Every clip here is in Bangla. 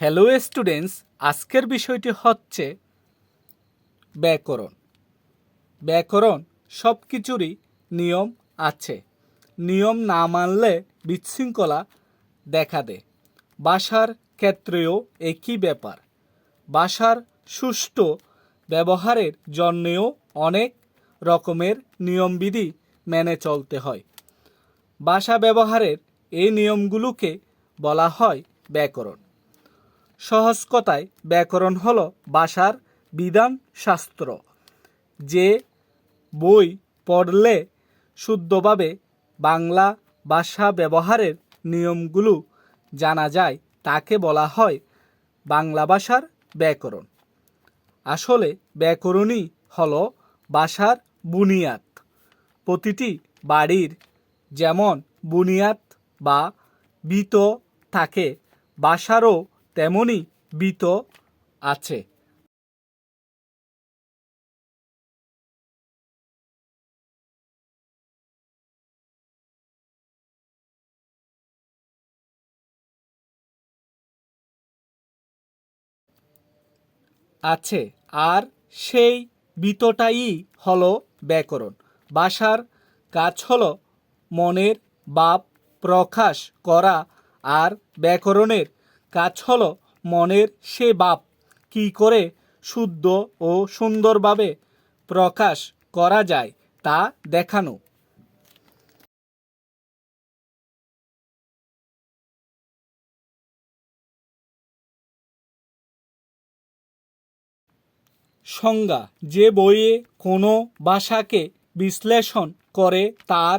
হ্যালো স্টুডেন্টস আজকের বিষয়টি হচ্ছে ব্যাকরণ। ব্যাকরণ সব কিছুরই নিয়ম আছে। নিয়ম না মানলে বিশৃঙ্খলা দেখা দেয়। ভাষার ক্ষেত্রেও একই ব্যাপার। ভাষার সুষ্ঠু ব্যবহারের জন্যেও অনেক রকমের নিয়মবিধি মেনে চলতে হয়। ভাষা ব্যবহারের এই নিয়মগুলোকে বলা হয় ব্যাকরণ। সহজ কথায় ব্যাকরণ হলো ভাষার বিধান শাস্ত্র। যে বই পড়লে শুদ্ধভাবে বাংলা ভাষা ব্যবহারের নিয়মগুলো জানা যায়, তাকে বলা হয় বাংলা ভাষার ব্যাকরণ। আসলে ব্যাকরণই হলো ভাষার বুনিয়াদ। প্রতিটি বাড়ির যেমন বুনিয়াদ বা বিত থাকে, ভাষারও তেমনই বিত আছে। আছে, আর সেই বিতটাই হলো ব্যাকরণ। ভাষার কাজ হলো মনের বাপ প্রকাশ করা আর ব্যাকরণের কাজ হলো মনের সে বাপ। কী করে শুদ্ধ ও সুন্দরভাবে প্রকাশ করা যায় তা দেখানো। সংজ্ঞা, যে বইয়ে কোনো ভাষাকে বিশ্লেষণ করে তার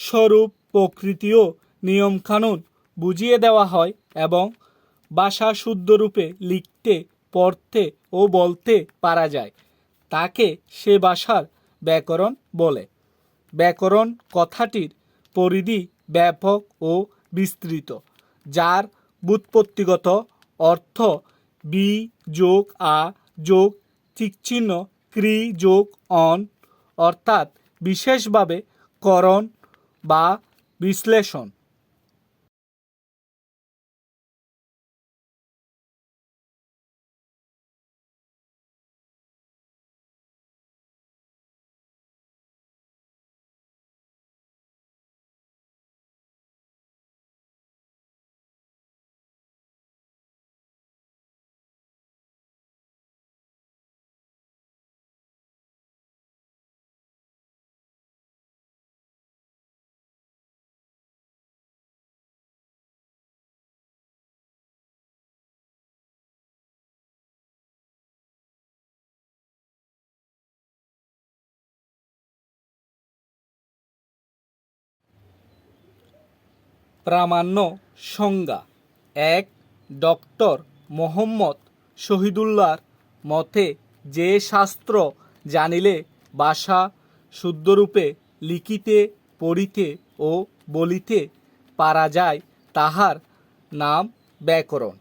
স্বরূপ প্রকৃতি ও নিয়মকানুন বুঝিয়ে দেওয়া হয় এবং ভাষা শুদ্ধরূপে লিখতে, পড়তে ও বলতে পারা যায়। তাকে সে ভাষার ব্যাকরণ বলে। ব্যাকরণ কথাটির পরিধি ব্যাপক ও বিস্তৃত, যার ব্যুৎপত্তিগত অর্থ বি যোগ আ যোগ চিহ্ন ক্রি যোগ অন, অর্থাৎ বিশেষভাবে করণ বা বিশ্লেষণ। প্রামাণ্য সংজ্ঞা। এক, ডক্টর মোহাম্মদ শহীদুল্লাহর মতে যে শাস্ত্র জানিলে ভাষা শুদ্ধরূপে লিখিতে, পড়িতে ও বলিতে পারা যায়, তাহার নাম ব্যাকরণ।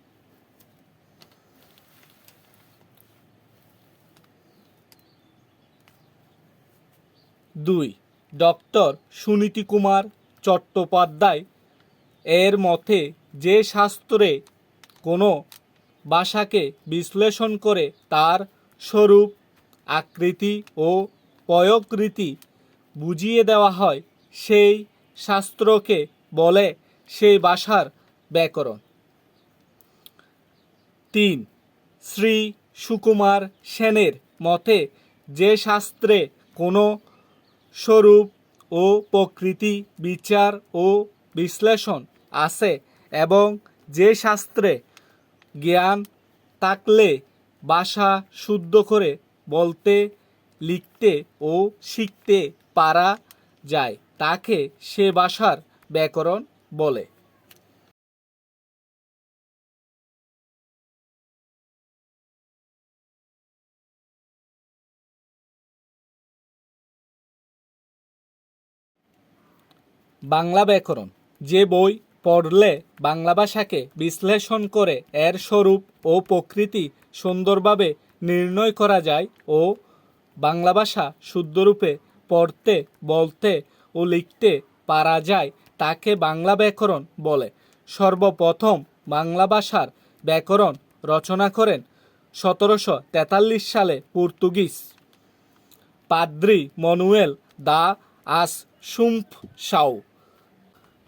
দুই, ডক্টর সুনীতি কুমার চট্টোপাধ্যায় এর মতে যে শাস্ত্রে কোনো ভাষাকে বিশ্লেষণ করে তার স্বরূপ, আকৃতি ও প্রয়োগরীতি বুঝিয়ে দেওয়া হয়, সেই শাস্ত্রকে বলে সেই ভাষার ব্যাকরণ। তিন, শ্রী সুকুমার সেনের মতে যে শাস্ত্রে কোনো স্বরূপ ও প্রকৃতি বিচার ও বিশ্লেষণ আছে এবং যে শাস্ত্রে জ্ঞান থাকলে ভাষা শুদ্ধ করে বলতে, লিখতে ও শিখতে পারা যায়, তাকে সে ভাষার ব্যাকরণ বলে। বাংলা ব্যাকরণ, যে বই পড়লে বাংলা ভাষাকে বিশ্লেষণ করে এর স্বরূপ ও প্রকৃতি সুন্দরভাবে নির্ণয় করা যায় ও বাংলা ভাষা শুদ্ধরূপে পড়তে, বলতে ও লিখতে পারা যায় তাকে বাংলা ব্যাকরণ বলে। সর্বপ্রথম বাংলা ভাষার ব্যাকরণ রচনা করেন সতেরোশো তেতাল্লিশ সালে পর্তুগিজ পাদ্রি মনুয়েল দা আস সুম্প সাউ।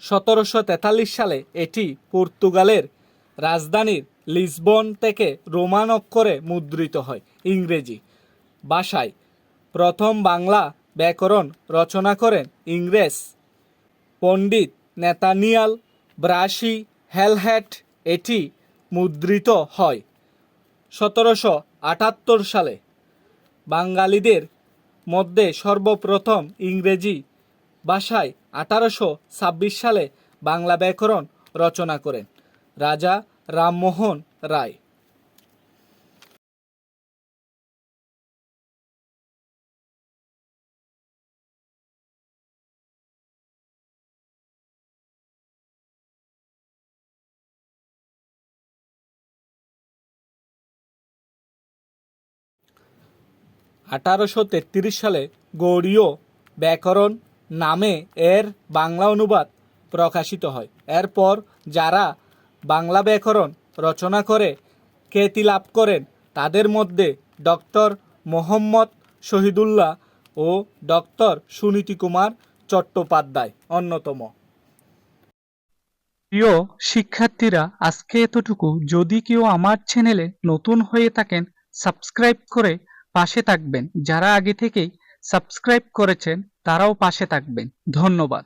সতেরোশো তেতাল্লিশ সালে এটি পর্তুগালের রাজধানীর লিসবন থেকে রোমান অক্ষরে মুদ্রিত হয়, ইংরেজি ভাষায়। প্রথম বাংলা ব্যাকরণ রচনা করেন ইংরেজ পণ্ডিত নেতানিয়াল ব্রাসি হেলহ্যাট এটি মুদ্রিত হয় সতেরোশো আটাত্তর সালে। বাঙালিদের মধ্যে সর্বপ্রথম ইংরেজি ভাষায় আঠারোশো ছাব্বিশ সালে বাংলা ব্যাকরণ রচনা করেন রাজা রামমোহন রায়। আঠারোশো তেত্রিশ সালে গৌড়ীয় ব্যাকরণ নামে এর বাংলা অনুবাদ প্রকাশিত হয়। এরপর যারা বাংলা ব্যাকরণ রচনা করে, খ্যাতি লাভ করেন, তাদের মধ্যে ডক্টর মোহাম্মদ শহীদুল্লাহ ও ডক্টর সুনীতি কুমার চট্টোপাধ্যায় অন্যতম। প্রিয় শিক্ষার্থীরা, আজকে এতটুকু। যদি কেউ আমার চ্যানেলে নতুন হয়ে থাকেন, সাবস্ক্রাইব করে পাশে থাকবেন। যারা আগে থেকেই সাবস্ক্রাইব করেছেন তারাও পাশে থাকবেন। ধন্যবাদ।